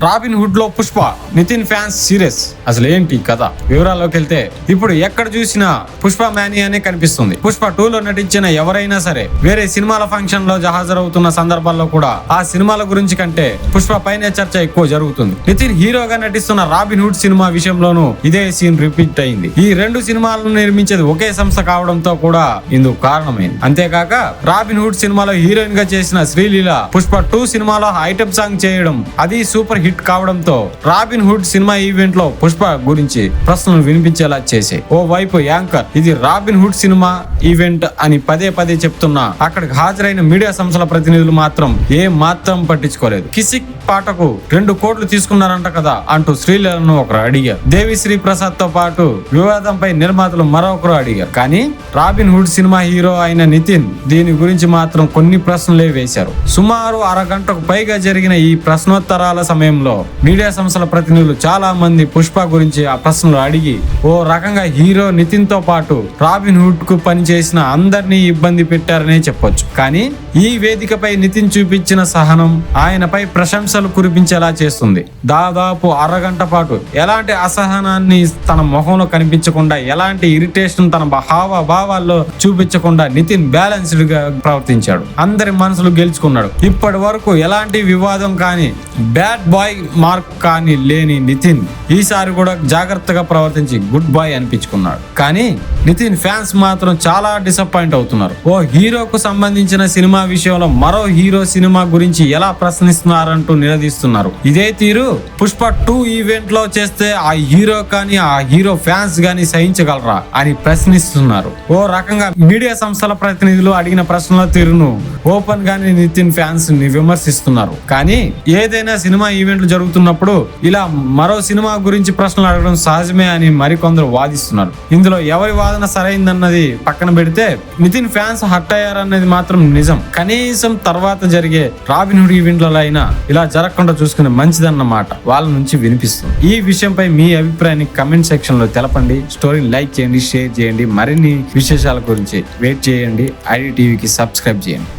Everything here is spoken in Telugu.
రాబిన్ హుడ్లో పుష్ప నితిన్ ఫ్యాన్స్ సీరియస్. అసలు ఏంటి కథ? వివరాల్లోకి వెళ్తే ఇప్పుడు ఎక్కడ చూసినా పుష్ప మ్యానియానే అనే కనిపిస్తుంది. పుష్ప టూ లో నటించిన ఎవరైనా సరే వేరే సినిమాల ఫంక్షన్లో హాజరవుతున్న సందర్భాల్లో కూడా ఆ సినిమాల గురించి కంటే పుష్ప పైనే చర్చ ఎక్కువ జరుగుతుంది. నితిన్ హీరోగా నటిస్తున్న రాబిన్ హుడ్ సినిమా విషయంలోనూ ఇదే సీన్ రిపీట్ అయింది. ఈ రెండు సినిమాలను నిర్మించేది ఒకే సంస్థ కావడంతో కూడా ఇందుకు కారణమైంది. అంతేకాక రాబిన్ హుడ్ సినిమాలో హీరోయిన్గా చేసిన శ్రీలీల పుష్ప టూ సినిమాలో ఐటమ్ సాంగ్ చేయడం అది సూపర్ హిట్ కావడంతో రాబిన్ హుడ్ సినిమా ఈవెంట్లో పుష్ప గురించి ప్రశ్నలు వినిపించేలా చేశాయి. ఓ వైపు యాంకర్ ఇది రాబిన్ హుడ్ సినిమా ఈవెంట్ అని పదే పదే చెప్తున్నా అక్కడికి హాజరైన మీడియా సంస్థల ప్రతినిధులు మాత్రం ఏ మాత్రం పట్టించుకోలేదు. కిసిక్ పాటకు రెండు కోట్లు తీసుకున్నారంట కదా అంటూ శ్రీలీలను ఒకరు అడిగారు. దేవిశ్రీ ప్రసాద్తో పాటు వివాదంపై నిర్మాతలు మరొకరు అడిగారు. కానీ రాబిన్ హుడ్ సినిమా హీరో అయిన నితిన్ దీని గురించి మాత్రం కొన్ని ప్రశ్నలే వేశారు. సుమారు అరగంటకు పైగా జరిగిన ఈ ప్రశ్నోత్తరాల సమయం సమయంలో మీడియా సంస్థల ప్రతినిధులు చాలా మంది పుష్ప గురించి ఆ ప్రశ్నలు అడిగి ఓ రకంగా హీరో నితిన్తో పాటు రాబిన్ హుడ్కు పనిచేసిన అందరినీ ఇబ్బంది పెట్టారనే చెప్పొచ్చు. కానీ ఈ వేదికపై నితిన్ చూపించిన సహనం ఆయనపై ప్రశంసలు కురిపించేలా చేస్తుంది. దాదాపు అరగంట పాటు ఎలాంటి అసహనాన్ని తన మొహంలో కనిపించకుండా ఎలాంటి ఇరిటేషన్ తన హావ భావాల్లో చూపించకుండా నితిన్ బ్యాలెన్స్డ్గా ప్రవర్తించాడు. అందరి మనసులు గెలుచుకున్నాడు. ఇప్పటి వరకు ఎలాంటి వివాదం కానీ బ్యాడ్ బాయ్ బాయ్ మార్క్ కానీ లేని నితిన్ ఈసారి కూడా జాగ్రత్తగా ప్రవర్తించి గుడ్ బాయ్ అనిపించుకున్నాడు. కానీ నితిన్ ఫ్యాన్స్ మాత్రం చాలా డిసప్పాయింట్ అవుతున్నారు. ఓ హీరోకు సంబంధించిన సినిమా విషయంలో మరో హీరో సినిమా గురించి ఎలా ప్రశ్నిస్తున్నారంటూ నిలదీస్తున్నారు. ఇదే తీరు పుష్ప టూ ఈవెంట్లో చేస్తే ఆ హీరో కానీ ఆ హీరో ఫ్యాన్స్ గాని సహించగలరా అని ప్రశ్నిస్తున్నారు. ఓ రకంగా మీడియా సంస్థల ప్రతినిధులు అడిగిన ప్రశ్నల తీరును ఓపెన్ గానే నితిన్ ఫ్యాన్స్ని విమర్శిస్తున్నారు. కానీ ఏదైనా సినిమా ఈవెంట్ ఈవెంట్లు జరుగుతున్నప్పుడు ఇలా మరో సినిమా గురించి ప్రశ్నలు అడగడం సహజమే అని మరికొందరు వాదిస్తున్నారు. ఇందులో ఎవరి వాదన సరైందన్నది పక్కన పెడితే నితిన్ ఫ్యాన్స్ హట్ అయ్యారన్నది మాత్రం నిజం. కనీసం తర్వాత జరిగే రాబిన్ హుడ్ ఈవెంట్లలో అయినా ఇలా జరగకుండా చూసుకునే మంచిదన్నమాట వాళ్ళ నుంచి వినిపిస్తుంది. ఈ విషయంపై మీ అభిప్రాయాన్ని కమెంట్ సెక్షన్లో తెలపండి. స్టోరీని లైక్ చేయండి షేర్ చేయండి. మరిన్ని విశేషాల గురించి వెయిట్ చేయండి. ఐడి టీవీకి సబ్స్క్రైబ్ చేయండి.